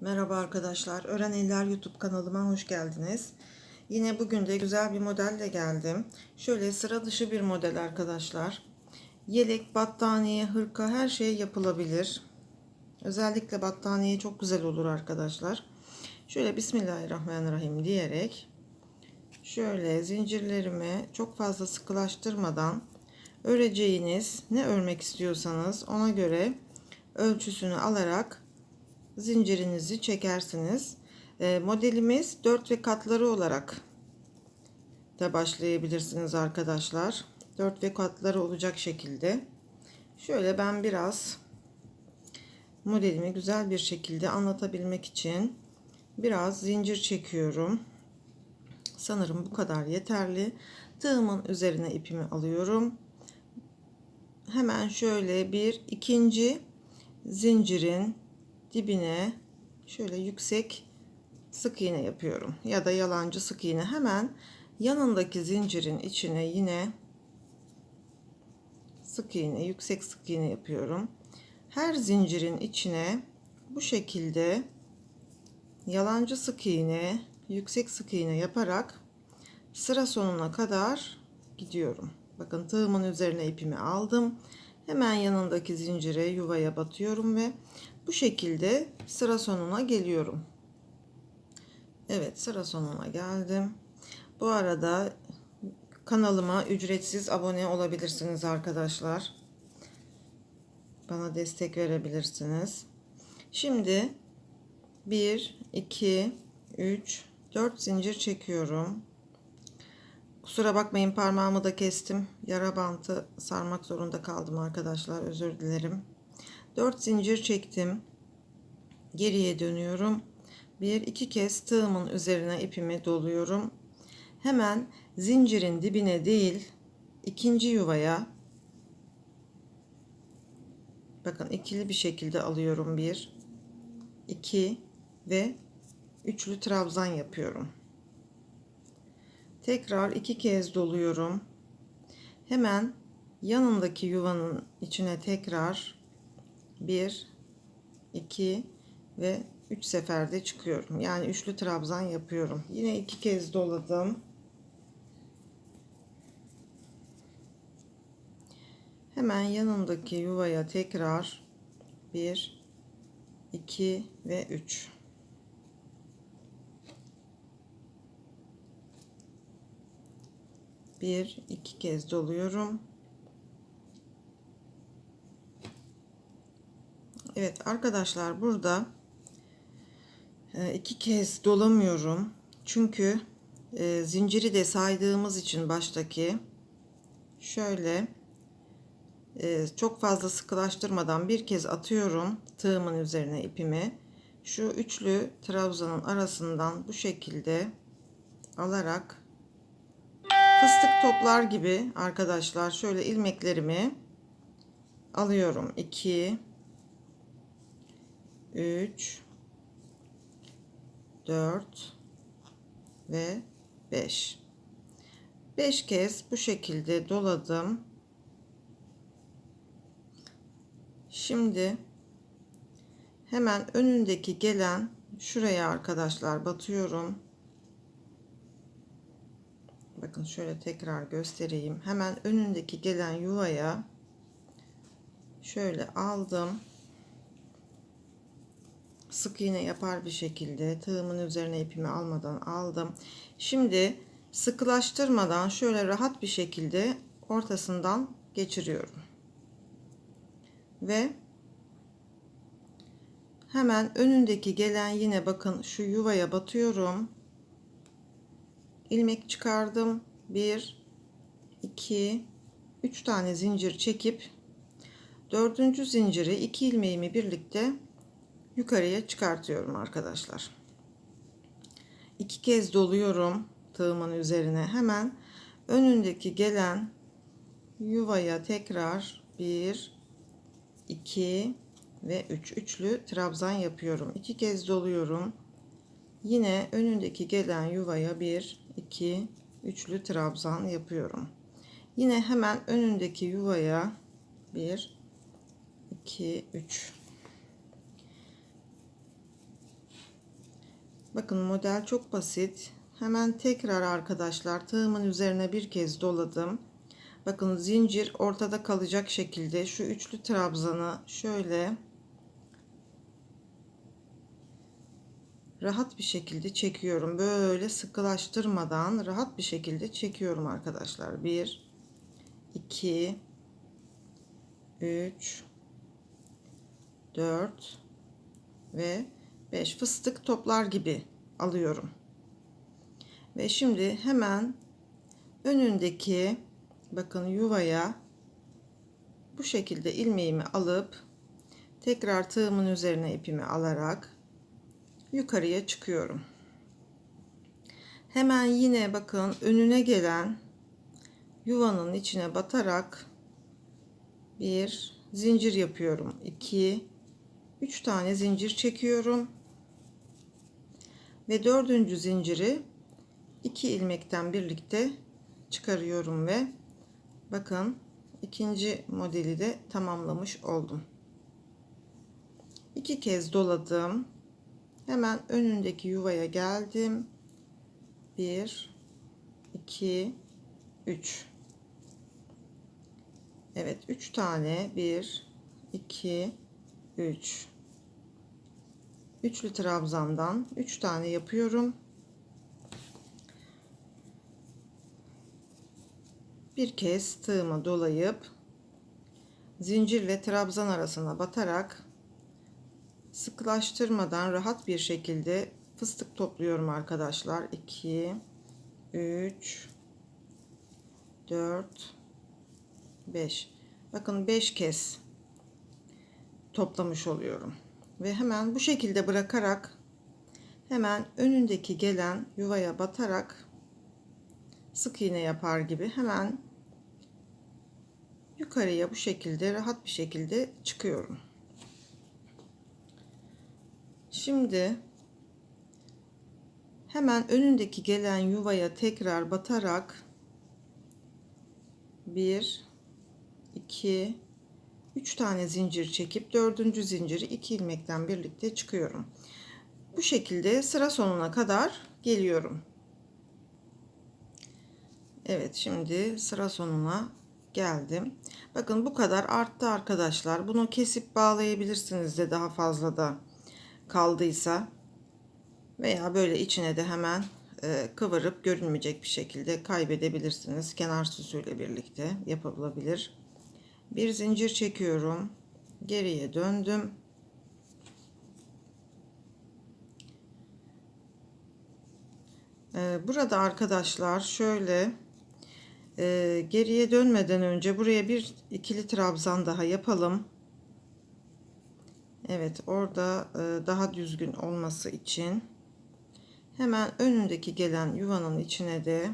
Merhaba arkadaşlar. Öğren Eller YouTube kanalıma hoş geldiniz. Yine bugün de güzel bir modelle geldim. Şöyle sıra dışı bir model arkadaşlar. Yelek, battaniye, hırka her şey yapılabilir. Özellikle battaniye çok güzel olur arkadaşlar. Şöyle Bismillahirrahmanirrahim diyerek şöyle zincirlerimi çok fazla sıkılaştırmadan öreceğiniz ne örmek istiyorsanız ona göre ölçüsünü alarak zincirinizi çekersiniz. E, modelimiz 4 ve katları olarak da başlayabilirsiniz arkadaşlar. 4 ve katları olacak şekilde. Şöyle ben biraz modelimi güzel bir şekilde anlatabilmek için biraz zincir çekiyorum. Sanırım bu kadar yeterli. Tığımın üzerine ipimi alıyorum. Hemen şöyle bir ikinci zincirin dibine şöyle yüksek sık iğne yapıyorum. Ya da yalancı sık iğne. Hemen yanındaki zincirin içine yine sık iğne yüksek sık iğne yapıyorum. Her zincirin içine bu şekilde yalancı sık iğne yüksek sık iğne yaparak sıra sonuna kadar gidiyorum. Bakın tığımın üzerine ipimi aldım. Hemen yanındaki zincire yuvaya batıyorum ve bu şekilde sıra sonuna geliyorum. Evet sıra sonuna geldim. Bu arada kanalıma ücretsiz abone olabilirsiniz arkadaşlar. Bana destek verebilirsiniz. Şimdi 1, 2, 3, 4 zincir çekiyorum. Kusura bakmayın parmağımı da kestim. Yara bantı sarmak zorunda kaldım arkadaşlar. Özür dilerim. 4 zincir çektim. Geriye dönüyorum. Bir iki kez tığımın üzerine ipimi doluyorum. Hemen zincirin dibine değil ikinci yuvaya bakın ikili bir şekilde alıyorum. Bir, iki ve üçlü trabzan yapıyorum. Tekrar iki kez doluyorum. Hemen yanındaki yuvanın içine tekrar 1 2 ve 3 seferde çıkıyorum. Yani üçlü trabzan yapıyorum. Yine iki kez doladım. Hemen yanındaki yuvaya tekrar 1 2 ve 3 bir iki kez doluyorum. Evet arkadaşlar burada e, iki kez dolamıyorum. Çünkü e, zinciri de saydığımız için baştaki şöyle e, çok fazla sıkılaştırmadan bir kez atıyorum tığımın üzerine ipimi. Şu üçlü trabzanın arasından bu şekilde alarak fıstık toplar gibi arkadaşlar şöyle ilmeklerimi alıyorum. 2 3 4 ve 5 5 kez bu şekilde doladım. Şimdi hemen önündeki gelen şuraya arkadaşlar batıyorum. Bakın şöyle tekrar göstereyim. Hemen önündeki gelen yuvaya şöyle aldım sık iğne yapar bir şekilde tığımın üzerine ipimi almadan aldım. Şimdi sıkılaştırmadan şöyle rahat bir şekilde ortasından geçiriyorum. Ve hemen önündeki gelen yine bakın şu yuvaya batıyorum. ilmek çıkardım. 1 2 3 tane zincir çekip dördüncü zinciri iki ilmeğimi birlikte yukarıya çıkartıyorum arkadaşlar. İki kez doluyorum tığımın üzerine hemen önündeki gelen yuvaya tekrar 1 2 ve 3 üç. üçlü trabzan yapıyorum. İki kez doluyorum. Yine önündeki gelen yuvaya 1 2 üçlü trabzan yapıyorum. Yine hemen önündeki yuvaya 1 2 3 Bakın model çok basit. Hemen tekrar arkadaşlar tığımın üzerine bir kez doladım. Bakın zincir ortada kalacak şekilde şu üçlü trabzanı şöyle rahat bir şekilde çekiyorum. Böyle sıkılaştırmadan rahat bir şekilde çekiyorum arkadaşlar. 1 2 3 4 ve 5 fıstık toplar gibi alıyorum. Ve şimdi hemen önündeki bakın yuvaya bu şekilde ilmeğimi alıp tekrar tığımın üzerine ipimi alarak yukarıya çıkıyorum. Hemen yine bakın önüne gelen yuvanın içine batarak bir zincir yapıyorum. 2 3 tane zincir çekiyorum. Ve dördüncü zinciri iki ilmekten birlikte çıkarıyorum ve bakın ikinci modeli de tamamlamış oldum. İki kez doladım. Hemen önündeki yuvaya geldim. 1 2 3 Evet 3 tane 1 2 3 üçlü trabzandan 3 tane yapıyorum. Bir kez tığımı dolayıp zincirle trabzan arasına batarak sıklaştırmadan rahat bir şekilde fıstık topluyorum arkadaşlar. 2 3 4 5 bakın 5 kez toplamış oluyorum ve hemen bu şekilde bırakarak hemen önündeki gelen yuvaya batarak sık iğne yapar gibi hemen yukarıya bu şekilde rahat bir şekilde çıkıyorum. Şimdi hemen önündeki gelen yuvaya tekrar batarak 1 2 3 tane zincir çekip dördüncü zinciri 2 ilmekten birlikte çıkıyorum. Bu şekilde sıra sonuna kadar geliyorum. Evet şimdi sıra sonuna geldim. Bakın bu kadar arttı arkadaşlar. Bunu kesip bağlayabilirsiniz de daha fazla da kaldıysa veya böyle içine de hemen e, kıvırıp görünmeyecek bir şekilde kaybedebilirsiniz. Kenar süsüyle birlikte yapılabilir. Bir zincir çekiyorum. Geriye döndüm. E, burada arkadaşlar şöyle e, geriye dönmeden önce buraya bir ikili trabzan daha yapalım. Evet orada e, daha düzgün olması için hemen önündeki gelen yuvanın içine de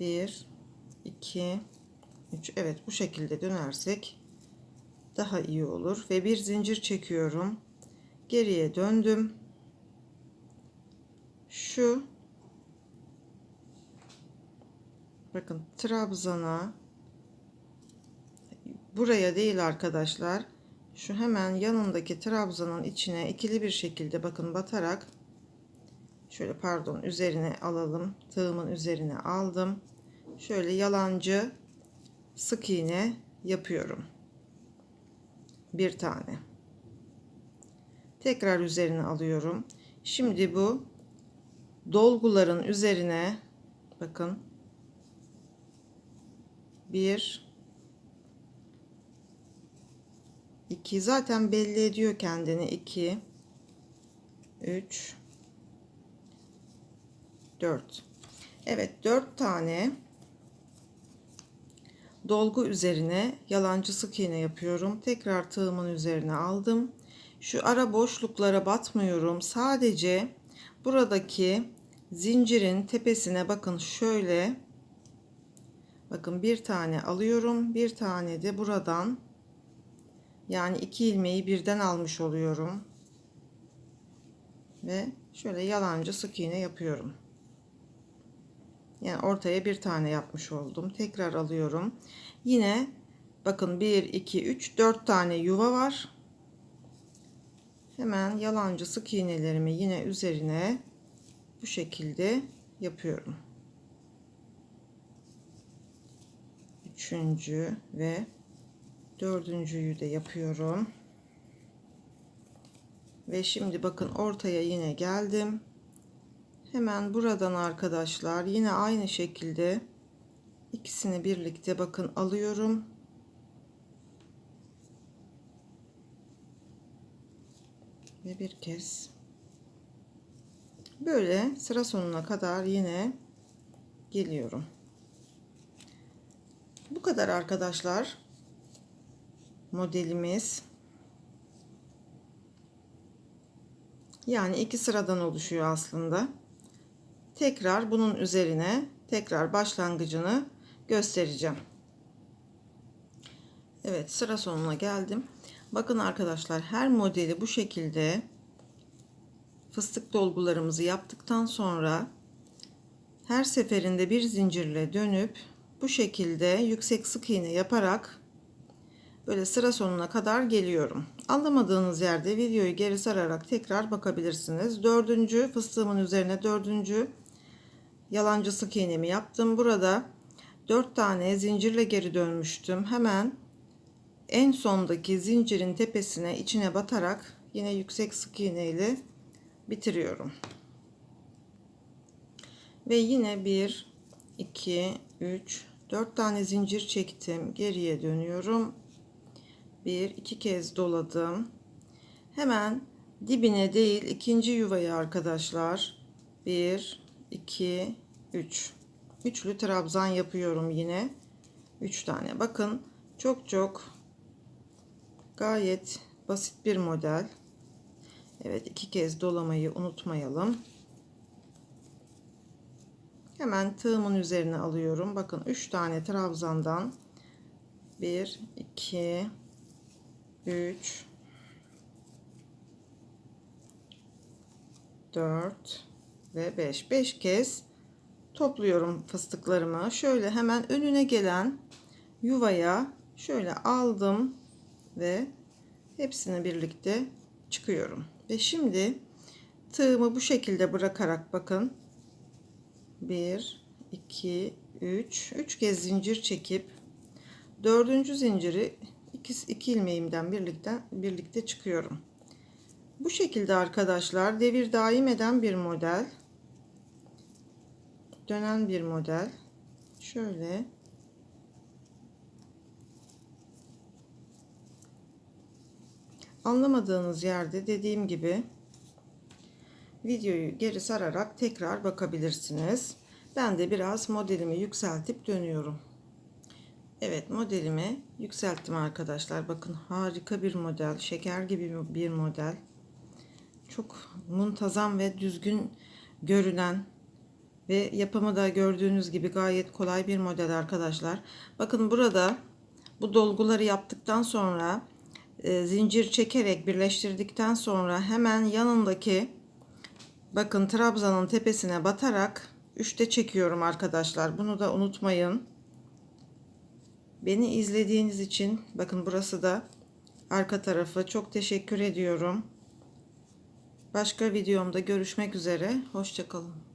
1 2 3 evet bu şekilde dönersek daha iyi olur. Ve bir zincir çekiyorum. Geriye döndüm. Şu bakın trabzana buraya değil arkadaşlar şu hemen yanındaki trabzanın içine ikili bir şekilde bakın batarak şöyle pardon üzerine alalım. Tığımın üzerine aldım. Şöyle yalancı sık iğne yapıyorum. Bir tane. Tekrar üzerine alıyorum. Şimdi bu dolguların üzerine bakın. Bir. 2 zaten belli ediyor kendini. 2 3 4 Evet 4 tane dolgu üzerine yalancı sık iğne yapıyorum. Tekrar tığımın üzerine aldım. Şu ara boşluklara batmıyorum. Sadece buradaki zincirin tepesine bakın şöyle bakın bir tane alıyorum. Bir tane de buradan yani iki ilmeği birden almış oluyorum. Ve şöyle yalancı sık iğne yapıyorum. Yani ortaya bir tane yapmış oldum. Tekrar alıyorum. Yine bakın 1 2 3 4 tane yuva var. Hemen yalancı sık iğnelerimi yine üzerine bu şekilde yapıyorum. Üçüncü ve dördüncüyü de yapıyorum. Ve şimdi bakın ortaya yine geldim. Hemen buradan arkadaşlar yine aynı şekilde ikisini birlikte bakın alıyorum. Ve bir kez böyle sıra sonuna kadar yine geliyorum. Bu kadar arkadaşlar modelimiz. Yani iki sıradan oluşuyor aslında. Tekrar bunun üzerine tekrar başlangıcını göstereceğim. Evet sıra sonuna geldim. Bakın arkadaşlar her modeli bu şekilde fıstık dolgularımızı yaptıktan sonra her seferinde bir zincirle dönüp bu şekilde yüksek sık iğne yaparak böyle sıra sonuna kadar geliyorum. Anlamadığınız yerde videoyu geri sararak tekrar bakabilirsiniz. Dördüncü fıstığımın üzerine dördüncü yalancı sık iğnemi yaptım. Burada dört tane zincirle geri dönmüştüm. Hemen en sondaki zincirin tepesine içine batarak yine yüksek sık iğne ile bitiriyorum. Ve yine 1 2 3 4 tane zincir çektim. Geriye dönüyorum. 1 2 kez doladım. Hemen dibine değil ikinci yuvayı arkadaşlar. 1 2 3 üçlü trabzan yapıyorum yine. 3 tane. Bakın çok çok gayet basit bir model. Evet iki kez dolamayı unutmayalım. Hemen tığımın üzerine alıyorum. Bakın 3 tane trabzandan 1 2 3 4 ve 5 5 kez topluyorum fıstıklarımı. Şöyle hemen önüne gelen yuvaya şöyle aldım ve hepsini birlikte çıkıyorum. Ve şimdi tığımı bu şekilde bırakarak bakın. 1 2 3 3 kez zincir çekip dördüncü zinciri iki, iki ilmeğimden birlikte birlikte çıkıyorum. Bu şekilde arkadaşlar devir daim eden bir model dönen bir model. Şöyle anlamadığınız yerde dediğim gibi videoyu geri sararak tekrar bakabilirsiniz. Ben de biraz modelimi yükseltip dönüyorum. Evet modelimi yükselttim arkadaşlar. Bakın harika bir model. Şeker gibi bir model. Çok muntazam ve düzgün görünen ve yapımı da gördüğünüz gibi gayet kolay bir model arkadaşlar. Bakın burada bu dolguları yaptıktan sonra e, zincir çekerek birleştirdikten sonra hemen yanındaki bakın trabzanın tepesine batarak üçte çekiyorum arkadaşlar. Bunu da unutmayın. Beni izlediğiniz için bakın burası da arka tarafı çok teşekkür ediyorum. Başka videomda görüşmek üzere. Hoşçakalın.